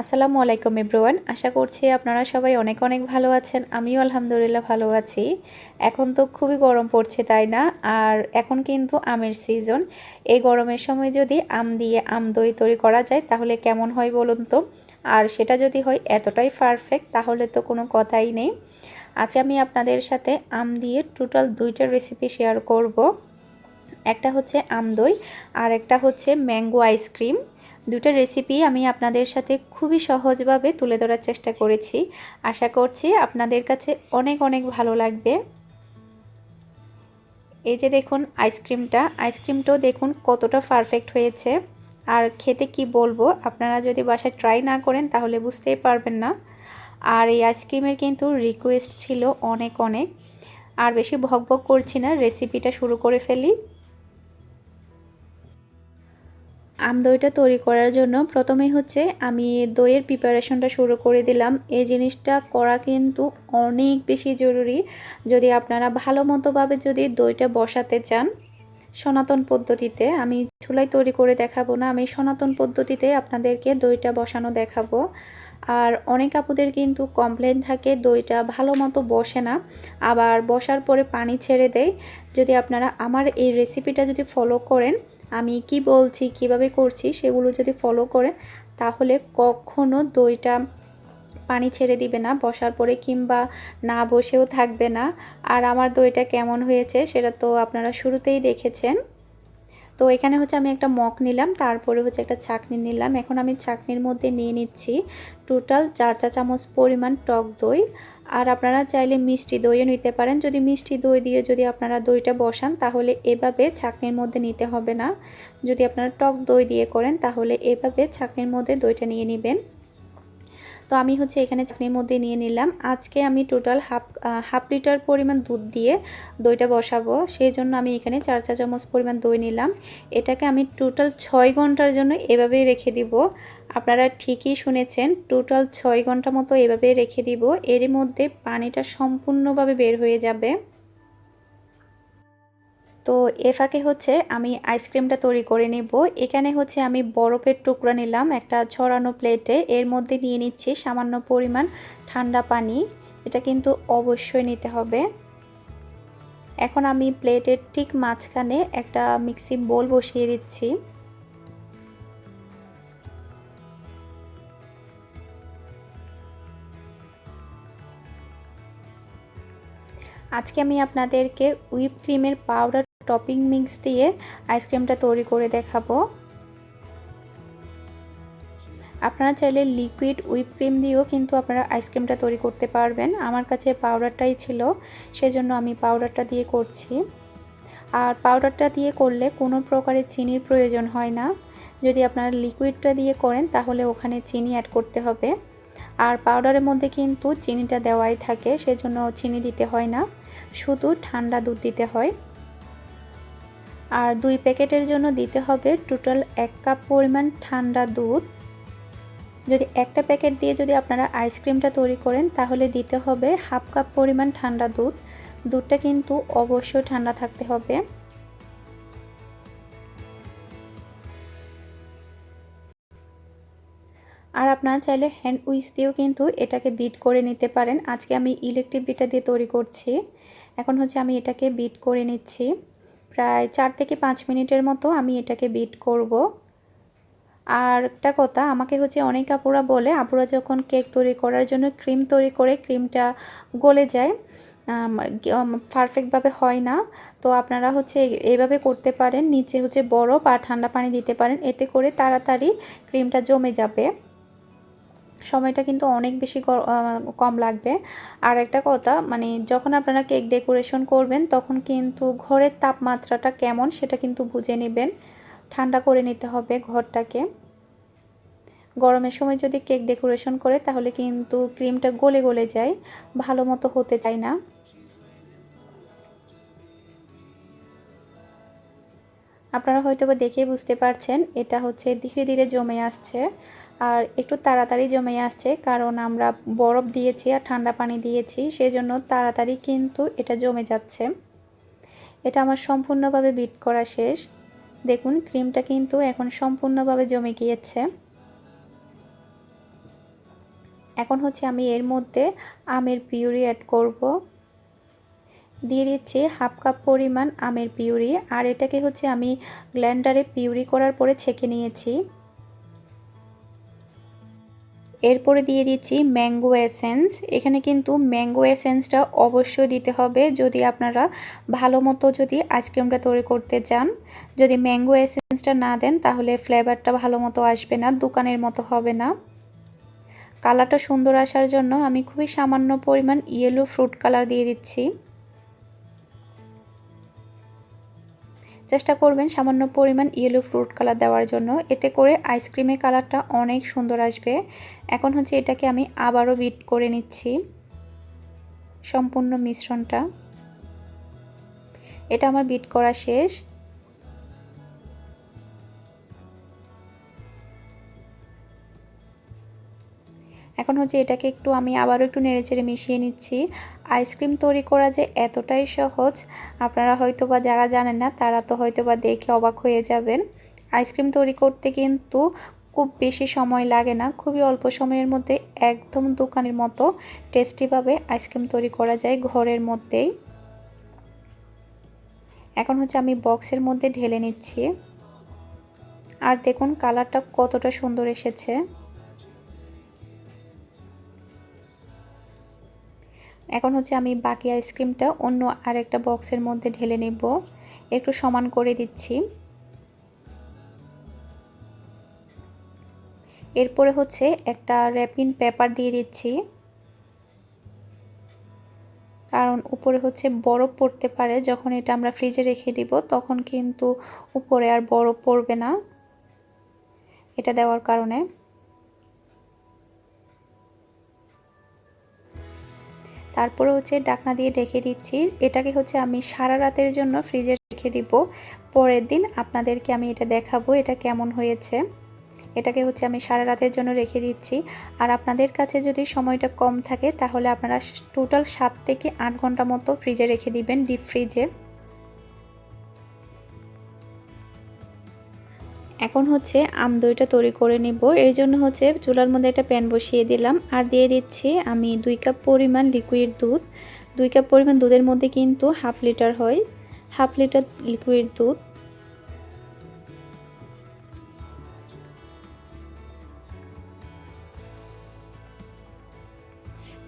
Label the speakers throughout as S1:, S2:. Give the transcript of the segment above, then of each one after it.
S1: আসসালামু আলাইকুম এভরিওয়ান। আশা করছি আপনারা সবাই অনেক অনেক ভালো আছেন। আমিও আলহামদুলিল্লাহ ভালো আছি। এখন তো খুবই গরম পড়ছে, তাই না? আর এখন কিন্তু আমের সিজন এই গরমের সময় যদি আম দিয়ে আম দই তৈরি করা যায়, তাহলে কেমন হয় বলুন তো? আর সেটা যদি হয় এতটাই পারফেক্ট তাহলে তো কোনো কথাই নেই। আজ আমি আপনাদের সাথে আম দিয়ে টোটাল দুইটা রেসিপি শেয়ার করব। একটা হচ্ছে আম দই, আর একটা হচ্ছে ম্যাঙ্গো আইসক্রিম দুটো রেসিপি আমি আপনাদের সাথে খুবই সহজভাবে তুলে ধরার চেষ্টা করেছি। আশা করছি আপনাদের কাছে অনেক অনেক ভালো লাগবে। এই যে দেখুন আইসক্রিমটা আইসক্রিমটাও দেখুন কতটা পারফেক্ট হয়েছে। আর খেতে কি বলব, আপনারা যদি বাসায় ট্রাই না করেন তাহলে বুঝতেই পারবেন না। আর এই আইসক্রিমের কিন্তু রিকোয়েস্ট ছিল অনেক অনেক। আর বেশি ভকভক করছি না রেসিপিটা শুরু করে ফেলি। আম দইটা তৈরি করার জন্য প্রথমেই হচ্ছে আমি দইয়ের প্রিপারেশনটা শুরু করে দিলাম। এই জিনিসটা করা কিন্তু অনেক বেশি জরুরি। যদি আপনারা ভালো মতোভাবে যদি দইটা বসাতে চান সনাতন পদ্ধতিতে, আমি চুলাই তৈরি করে দেখাবো না, আমি সনাতন পদ্ধতিতে আপনাদেরকে দইটা বসানো দেখাবো। আর অনেক আপুদের কিন্তু কমপ্লেন থাকে দইটা ভালো মতো বসে না, আবার বসার পরে পানি ছেড়ে দেয়। যদি আপনারা আমার এই রেসিপিটা যদি ফলো করেন আমি কি বলছি, কীভাবে করছি সেগুলো যদি ফলো করেন, তাহলে কখনো দইটা পানি ছেড়ে দিবে না, বসার পরে কিংবা না বসেও থাকবে না। আর আমার দইটা কেমন হয়েছে সেটা তো আপনারা শুরুতেই দেখেছেন। তো এখানে হচ্ছে আমি একটা মগ নিলাম, তারপরে হচ্ছে একটা চাকনি নিলাম। এখন আমি চাকনির মধ্যে নিয়ে নিচ্ছি টোটাল চার চা চামচ পরিমাণ টক দই। আর আপনারা চাইলে মিষ্টি দইও নিতে পারেন। যদি মিষ্টি দই দিয়ে যদি আপনারা দইটা বসান, তাহলে এভাবে ছাঁকনির মধ্যে নিতে হবে না। যদি আপনারা টক দই দিয়ে করেন, তাহলে এভাবে ছাঁকনির মধ্যে দইটা নিয়ে নেবেন। তো আমি হচ্ছে এখানে চাকনির মধ্যে নিয়ে নিলাম। আজকে আমি টোটাল হাফ হাফ লিটার পরিমাণ দুধ দিয়ে দইটা বসাবো। সেই জন্য আমি এখানে চার চা চামচ পরিমাণ দই নিলাম। এটাকে আমি টোটাল ছয় ঘণ্টার জন্য এভাবেই রেখে দিব। আপনারা ঠিকই শুনেছেন টোটাল ছয় ঘণ্টা মতো এভাবে রেখে দিব। এর মধ্যে পানিটা সম্পূর্ণভাবে বের হয়ে যাবে। তো এ ফাঁকে হচ্ছে আমি আইসক্রিমটা তৈরি করে নেব। এখানে হচ্ছে আমি বরফের টুকরা নিলাম, একটা ছড়ানো প্লেটে। এর মধ্যে নিয়ে নিচ্ছি সামান্য পরিমাণ ঠান্ডা পানি। এটা কিন্তু অবশ্যই নিতে হবে। এখন আমি প্লেটের ঠিক মাঝখানে একটা মিক্সি বোল বসিয়ে দিচ্ছি। আজকে আমি আপনাদেরকে হুইপ ক্রিমের পাউডার টপিং মিক্স দিয়ে আইসক্রিমটা তৈরি করে দেখাবো। আপনারা চাইলে লিকুইড হুইপ ক্রিম দিয়েও কিন্তু আপনারা আইসক্রিমটা তৈরি করতে পারবেন। আমার কাছে পাউডারটাই ছিল, সেজন্য আমি পাউডারটা দিয়ে করছি। আর পাউডারটা দিয়ে করলে কোনো প্রকারের চিনির প্রয়োজন হয় না। যদি আপনারা লিকুইডটা দিয়ে করেন, তাহলে ওখানে চিনি অ্যাড করতে হবে। আর পাউডারের মধ্যে কিন্তু চিনিটা দেওয়াই থাকে, সেজন্য চিনি দিতে হয় না। শুধু ঠান্ডা দুধ দিতে হয়। আর দুই প্যাকেটের জন্য দিতে হবে টোটাল এক কাপ পরিমাণ ঠান্ডা দুধ। যদি একটা প্যাকেট দিয়ে যদি আপনারা আইসক্রিমটা তৈরি করেন, তাহলে দিতে হবে হাফ কাপ পরিমাণ ঠান্ডা দুধ। দুধটা কিন্তু অবশ্যই ঠান্ডা থাকতে হবে। আর আপনারা চাইলে হ্যান্ড উইচ দিয়েও কিন্তু এটাকে বিট করে নিতে পারেন। আজকে আমি ইলেকট্রিক বিটা দিয়ে তৈরি করছি। এখন হচ্ছে আমি এটাকে বিট করে নিচ্ছি। প্রায় চার থেকে পাঁচ মিনিটের মতো আমি এটাকে বিট করব। আর একটা কথা, আমাকে হচ্ছে অনেক আপুরা বলে, আপুরা যখন কেক তৈরি করার জন্য ক্রিম তৈরি করে ক্রিমটা গলে যায় পারফেক্টভাবে হয় না। তো আপনারা হচ্ছে এইভাবে করতে পারেন, নিচে হচ্ছে বরফ আর ঠান্ডা পানি দিতে পারেন, এতে করে তাড়াতাড়ি ক্রিমটা জমে যাবে। সময়টা কিন্তু অনেক বেশি কম লাগবে। আর একটা কথা মানে যখন আপনারা কেক ডেকোরেশন করবেন, তখন কিন্তু ঘরের তাপমাত্রাটা কেমন সেটা কিন্তু বুঝে নেবেন। ঠান্ডা করে নিতে হবে ঘরটাকে। গরমের সময় যদি কেক ডেকোরেশন করে, তাহলে কিন্তু ক্রিমটা গলে গলে যায়, ভালো মতো হতে চায় না। আপনারা হয়তো বা দেখেই বুঝতে পারছেন, এটা হচ্ছে ধীরে ধীরে জমে আসছে। আর একটু তাড়াতাড়ি জমে আসছে, কারণ আমরা বরফ দিয়েছি আর ঠান্ডা পানি দিয়েছি, সেজন্য তাড়াতাড়ি কিন্তু এটা জমে যাচ্ছে। এটা আমার সম্পূর্ণভাবে বিট করা শেষ। দেখুন, ক্রিমটা কিন্তু এখন সম্পূর্ণভাবে জমে গিয়েছে। এখন হচ্ছে আমি এর মধ্যে আমের পিউরি অ্যাড করব। দিয়ে দিচ্ছি হাফ কাপ পরিমাণ আমের পিউরি, আর এটাকে হচ্ছে আমি গ্ল্যান্ডারে পিউরি করার পরে ছেঁকে নিয়েছি। এরপরে দিয়ে দিচ্ছি ম্যাঙ্গো এসেন্স। এখানে কিন্তু ম্যাঙ্গো এসেন্সটা অবশ্যই দিতে হবে যদি আপনারা ভালো মতো যদি আইসক্রিমটা তৈরি করতে চান। যদি ম্যাঙ্গো এসেন্সটা না দেন তাহলে ফ্লেভারটা ভালো মতো আসবে না, দোকানের মতো হবে না। কালারটা সুন্দর আসার জন্য আমি খুবই সামান্য পরিমাণ ইয়েলো ফ্রুট কালার দিয়ে দিচ্ছি। চেষ্টা করবেন সামান্য পরিমাণ ইয়েলো ফ্রুট কালার দেওয়ার জন্য। এতে করে আইসক্রিমের কালারটা অনেক সুন্দর আসবে। এখন হচ্ছে এটাকে আমি আবারও বিট করে নিচ্ছি। সম্পূর্ণ মিশ্রণটা। এটা আমার বিট করা শেষ। এখন হচ্ছে এটাকে একটু আমি আবারও একটু নেড়েচেড়ে মিশিয়ে নিচ্ছি। আইসক্রিম তৈরি করা যে এতটাই সহজ, আপনারা হয়তো বা যারা জানেন না, তারা তো হয়তো বা দেখে অবাক হয়ে যাবেন। আইসক্রিম তৈরি করতে কিন্তু খুব বেশি সময় লাগে না, খুবই অল্প সময়ের মধ্যে একদম দোকানের মতো টেস্টিভাবে আইসক্রিম তৈরি করা যায় ঘরের মধ্যেই। এখন হচ্ছে আমি বক্সের মধ্যে ঢেলে নিচ্ছি। আর দেখুন, কালারটা কতটা সুন্দর এসেছে। এখন হচ্ছে আমি বাকি আইসক্রিমটা অন্য আরেকটা বক্সের মধ্যে ঢেলে নেব। একটু সমান করে দিচ্ছি। এরপরে হচ্ছে একটা র্যাপিং পেপার দিয়ে দিচ্ছি। কারণ উপরে হচ্ছে বরফ পড়তে পারে, যখন এটা আমরা ফ্রিজে রেখে দিব, তখন কিন্তু উপরে আর বরফ পড়বে না। এটা দেওয়ার কারণে। তারপরে হচ্ছে ডাকনা দিয়ে ঢেকে দিচ্ছি। এটাকে হচ্ছে আমি সারা রাতের জন্য ফ্রিজে রেখে দিব। পরের দিন আপনাদেরকে আমি এটা দেখাবো, এটা কেমন হয়েছে। এটাকে হচ্ছে আমি সারা রাতের জন্য রেখে দিচ্ছি। আর আপনাদের কাছে যদি সময়টা কম থাকে, তাহলে আপনারা টোটাল সাত থেকে আট ঘণ্টা মতো ফ্রিজে রেখে দিবেন ডিপ ফ্রিজে এখন হচ্ছে আম দইটা তৈরি করে নিব। এর জন্য হচ্ছে চুলার মধ্যে একটা প্যান বসিয়ে দিলাম। আর দিয়ে দিচ্ছি আমি দুই কাপ পরিমাণ লিকুইড দুধ। দুই কাপ পরিমাণ দুধের মধ্যে কিন্তু হাফ লিটার হয়। হাফ লিটার লিকুইড দুধ।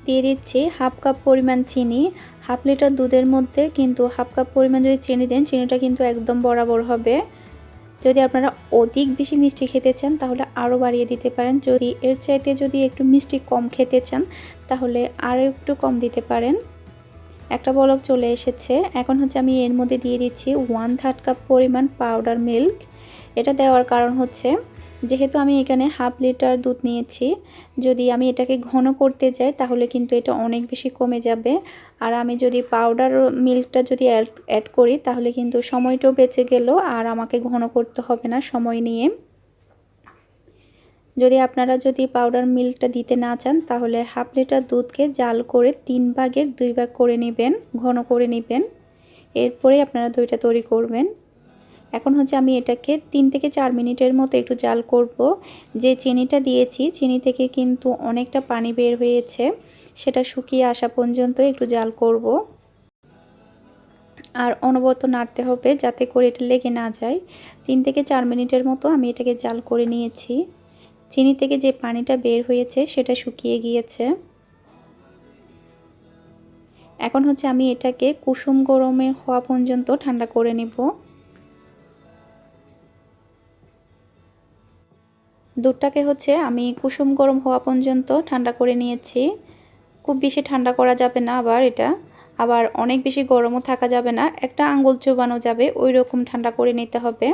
S1: দিয়ে দিচ্ছি হাফ কাপ পরিমাণ চিনি। হাফ লিটার দুধের মধ্যে কিন্তু হাফ কাপ পরিমাণ যদি চিনি দেন, চিনিটা কিন্তু একদম বরাবর হবে। যদি আপনারা অধিক বেশি মিষ্টি খেতে চান, তাহলে আরও বাড়িয়ে দিতে পারেন। যদি এর চাইতে যদি একটু মিষ্টি কম খেতে চান, তাহলে আরও একটু কম দিতে পারেন। একটা বলক চলে এসেছে। এখন হচ্ছে আমি এর মধ্যে দিয়ে দিচ্ছি ওয়ান থার্ড কাপ পরিমাণ পাউডার মিল্ক। এটা দেওয়ার কারণ হচ্ছে যেহেতু আমি এখানে হাফ লিটার দুধ নিয়েছি, যদি আমি এটাকে ঘন করতে যাই তাহলে কিন্তু এটা অনেক বেশি কমে যাবে। আর আমি যদি পাউডার মিল্কটা যদি অ্যাড করি তাহলে কিন্তু সময়টাও বেঁচে গেল আর আমাকে ঘন করতে হবে না সময় নিয়ে। যদি আপনারা যদি পাউডার মিল্কটা দিতে না চান তাহলে হাফ লিটার দুধকে জাল করে তিন ভাগের দুই ভাগ করে নেবেন, ঘন করে নেবেন। এরপরে আপনারা দইটা তৈরি করবেন। এখন হচ্ছে আমি এটাকে তিন থেকে চার মিনিটের মতো একটু জাল করব। যে চিনিটা দিয়েছি, চিনি থেকে কিন্তু অনেকটা পানি বের হয়েছে, সেটা শুকিয়ে আসা পর্যন্ত একটু জাল করব। আর অনবরত নাড়তে হবে যাতে করে এটা লেগে না যায়। তিন থেকে চার মিনিটের মতো আমি এটাকে জাল করে নিয়েছি। চিনি থেকে যে পানিটা বের হয়েছে, সেটা শুকিয়ে গিয়েছে। এখন হচ্ছে আমি এটাকে কুসুম গরমে হওয়া পর্যন্ত ঠান্ডা করে নেব। দুধটাকে হচ্ছে আমি কুসুম গরম হওয়া পর্যন্ত ঠান্ডা করে নিয়েছি। খুব বেশি ঠান্ডা করা যাবে না আবার এটা। আবার অনেক বেশি গরমও থাকা যাবে না, একটা আঙ্গুল চুবানো যাবে ওই রকম ঠান্ডা করে নিতে হবে।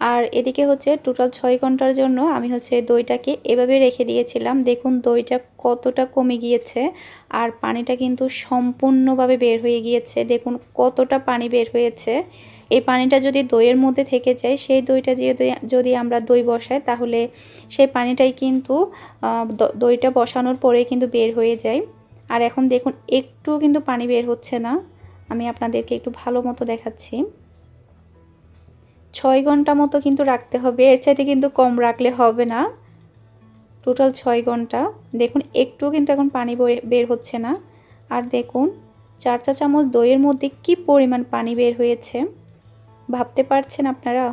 S1: আর এদিকে হচ্ছে টোটাল ছয় ঘণ্টার জন্য আমি হচ্ছে দইটাকে এভাবে রেখে দিয়েছিলাম। দেখুন দইটা কতটা কমে গিয়েছে আর পানিটা কিন্তু সম্পূর্ণভাবে বের হয়ে গিয়েছে। দেখুন কতটা পানি বের হয়েছে। এই পানিটা যদি দইয়ের মধ্যে থেকে যায়, সেই দইটা যদি যদি আমরা দই বসাই, তাহলে সেই পানিটাই কিন্তু দইটা বসানোর পরে কিন্তু বের হয়ে যায়। আর এখন দেখুন, একটু কিন্তু পানি বের হচ্ছে না। আমি আপনাদেরকে একটু ভালো মতো দেখাচ্ছি। ছয় ঘণ্টা মতো কিন্তু রাখতে হবে। এর চাইতে কিন্তু কম রাখলে হবে না। টোটাল ছয় ঘণ্টা। দেখুন, একটু কিন্তু এখন পানি বের হচ্ছে না। আর দেখুন, চার চা চামচ দইয়ের মধ্যে কি পরিমাণ পানি বের হয়েছে। ভাবতে পারছেন আপনারা?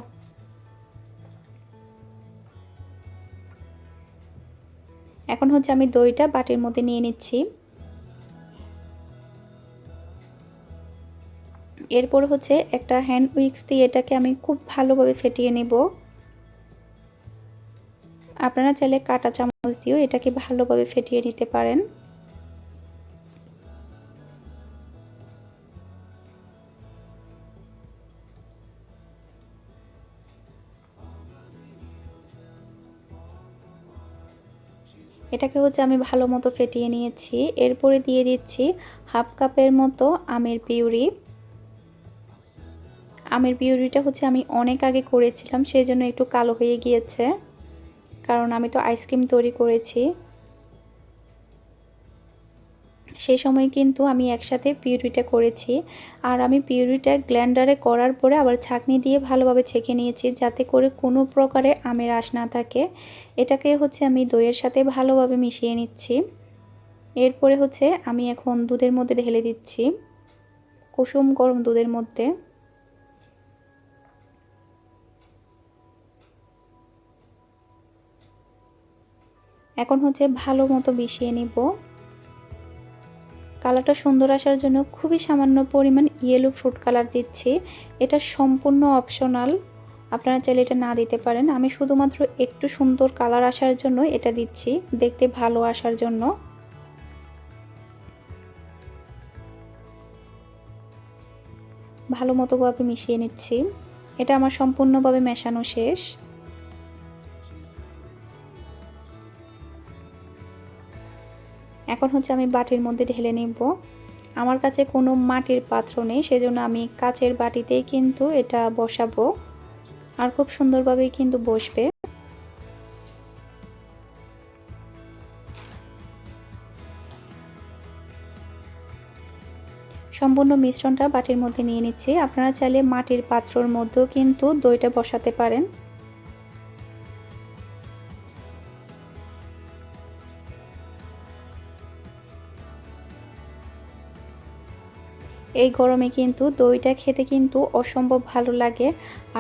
S1: এখন হচ্ছে আমি দইটা বাটির মধ্যে নিয়ে নিচ্ছি। এরপর হচ্ছে একটা হ্যান্ড উইক্স দিয়ে এটাকে আমি খুব ভালোভাবে ফেটিয়ে নেব। আপনারা চাইলে কাটা চামচ দিয়েও এটাকে ভালোভাবে ফেটিয়ে নিতে পারেন। এটাকে হচ্ছে আমি ভালো মতো ফেটিয়ে নিয়েছি। এরপরে দিয়ে দিচ্ছি হাফ কাপের মতো আমের পিউরি। আমের পিউরিটা হচ্ছে আমি অনেক আগে করেছিলাম সেই জন্য একটু কালো হয়ে গিয়েছে। কারণ আমি তো আইসক্রিম তৈরি করেছি। সেই সময় কিন্তু আমি একসাথে পিউরিটা করেছি। আর আমি পিউরিটা গ্ল্যান্ডারে করার পরে আবার ছাকনি দিয়ে ভালোভাবে ছেঁকে নিয়েছি যাতে করে কোনো প্রকারে আমের আশ না থাকে। এটাকে হচ্ছে আমি দইয়ের সাথে ভালোভাবে মিশিয়ে নিচ্ছি। এরপরে হচ্ছে আমি এখন দুধের মধ্যে ঢেলে দিচ্ছি। কুসুম গরম দুধের মধ্যে। এখন হচ্ছে ভালো মতো মিশিয়ে নিব। কালারটা সুন্দর আসার জন্য খুবই সামান্য পরিমাণ ইয়েলো ফ্রুট কালার দিচ্ছি। এটা সম্পূর্ণ অপশনাল আপনারা চাইলে এটা না দিতে পারেন। আমি শুধুমাত্র একটু সুন্দর কালার আসার জন্য এটা দিচ্ছি, দেখতে ভালো আসার জন্য। ভালো মতোভাবে মিশিয়ে নিচ্ছি। এটা আমার সম্পূর্ণভাবে মেশানো শেষ। এখন হচ্ছে আমি বাটির মধ্যে ঢেলে নিব। আমার কাছে কোনো মাটির পাত্র নেই, সেজন্য আমি কাচের বাটিতেই কিন্তু এটা বসাবো। আর খুব সুন্দরভাবেই কিন্তু বসবে। সম্পূর্ণ মিশ্রণটা বাটির মধ্যে নিয়ে নিচ্ছি। আপনারা চাইলে মাটির পাত্রর মধ্যেও কিন্তু দইটা বসাতে পারেন। এই গরমে কিন্তু দইটা খেতে কিন্তু অসম্ভব ভালো লাগে।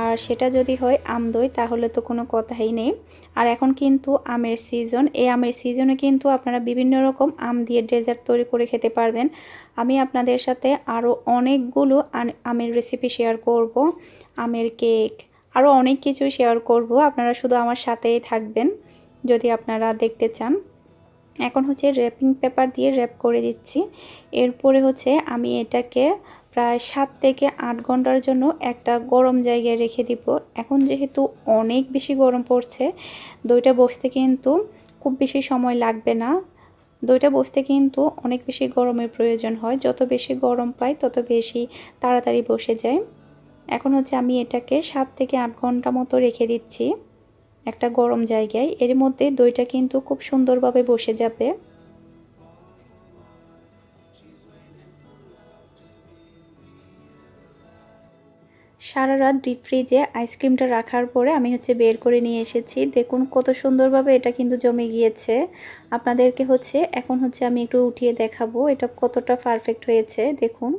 S1: আর সেটা যদি হয় আম দই, তাহলে তো কোনো কথাই নেই। আর এখন কিন্তু আমের সিজন এই আমের সিজনে কিন্তু আপনারা বিভিন্ন রকম আম দিয়ে ডেজার্ট তৈরি করে খেতে পারবেন। আমি আপনাদের সাথে আরও অনেকগুলো আমের রেসিপি শেয়ার করব। আমের কেক আরও অনেক কিছু শেয়ার করব। আপনারা শুধু আমার সাথেই থাকবেন, যদি আপনারা দেখতে চান। এখন হচ্ছে র্যাপিং পেপার দিয়ে র্যাপ করে দিচ্ছি। এরপরে হচ্ছে আমি এটাকে প্রায় সাত থেকে আট ঘণ্টার জন্য একটা গরম জায়গায় রেখে দিব। এখন যেহেতু অনেক বেশি গরম পড়ছে, দইটা বসতে কিন্তু খুব বেশি সময় লাগবে না। দইটা বসতে কিন্তু অনেক বেশি গরমের প্রয়োজন হয়। যত বেশি গরম পাই, তত বেশি তাড়াতাড়ি বসে যায়। এখন হচ্ছে আমি এটাকে সাত থেকে আট ঘণ্টা মতো রেখে দিচ্ছি। একটা গরম জায়গায়। এর মধ্যে দইটা কিন্তু খুব সুন্দরভাবে বসে যাবে। সারা রাত ডিপ ফ্রিজে আইসক্রিমটা রাখার পরে আমি হচ্ছে বের করে নিয়ে এসেছি। দেখুন কত সুন্দরভাবে এটা কিন্তু জমে গিয়েছে। আপনাদেরকে হচ্ছে এখন হচ্ছে আমি একটু উঠিয়ে দেখাবো। এটা কতটা পারফেক্ট হয়েছে, দেখুন।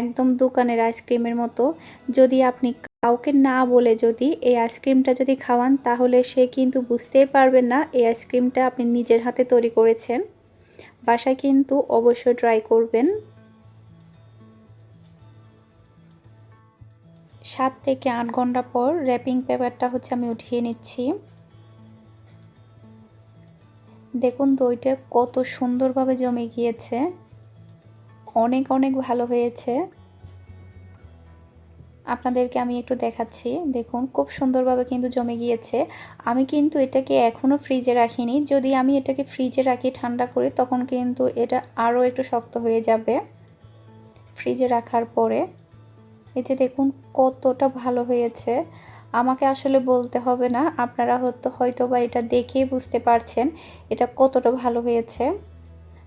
S1: একদম দোকানের আইসক্রিমের মতো। যদি আপনি কাউকে না বলে যদি এই আইসক্রিমটা যদি খাওয়ান, তাহলে সে কিন্তু বুঝতেই পারবেন না এই আইসক্রিমটা আপনি নিজের হাতে তৈরি করেছেন। বাসায় কিন্তু অবশ্যই ট্রাই করবেন। সাত থেকে আট ঘণ্টা পর র্যাপিং পেপারটা হচ্ছে আমি উঠিয়ে নিচ্ছি। দেখুন দইটা কত সুন্দরভাবে জমে গিয়েছে। অনেক অনেক ভালো হয়েছে। আপনাদেরকে আমি একটু দেখাচ্ছি। দেখুন, খুব সুন্দরভাবে কিন্তু জমে গিয়েছে। আমি কিন্তু এটাকে এখনও ফ্রিজে রাখিনি। যদি আমি এটাকে ফ্রিজে রাখি ঠান্ডা করে, তখন কিন্তু এটা আরও একটু শক্ত হয়ে যাবে। ফ্রিজে রাখার পরে। এই যে দেখুন, কতটা ভালো হয়েছে। আমাকে আসলে বলতে হবে না, আপনারা হয়তো হয়তো বা এটা দেখেই বুঝতে পারছেন এটা কতটা ভালো হয়েছে।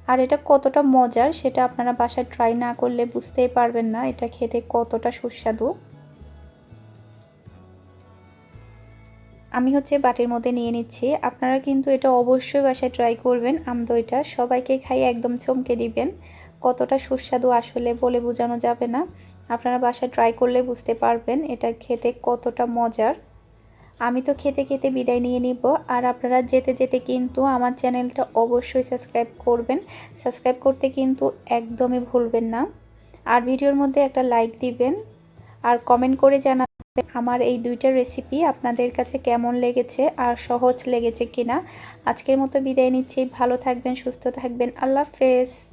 S1: আর এটা কতটা মজার সেটা আপনারা বাসায় ট্রাই না করলে বুঝতেই পারবেন না। এটা খেতে কতটা সুস্বাদু। আমি হচ্ছে বাটির মধ্যে নিয়ে নিচ্ছি। আপনারা কিন্তু এটা অবশ্যই বাসায় ট্রাই করবেন। আম দইটা সবাইকে খাই একদম চমকে দিবেন। কতটা সুস্বাদু আসলে বলে বোঝানো যাবে না। আপনারা বাসায় ট্রাই করলে বুঝতে পারবেন এটা খেতে কতটা মজার। আমি তো খেতে খেতে বিদায় নিয়ে নিব। আর আপনারা যেতে যেতে কিন্তু আমার চ্যানেলটা অবশ্যই সাবস্ক্রাইব করবেন। সাবস্ক্রাইব করতে কিন্তু একদমই ভুলবেন না। আর ভিডিওর মধ্যে একটা লাইক দিবেন। আর কমেন্ট করে জানাবেন আমার এই দুইটা রেসিপি আপনাদের কাছে কেমন লেগেছে আর সহজ লেগেছে কিনা। আজকের মতো বিদায় নিচ্ছি। ভালো থাকবেন, সুস্থ থাকবেন। আল্লাহ হাফেজ।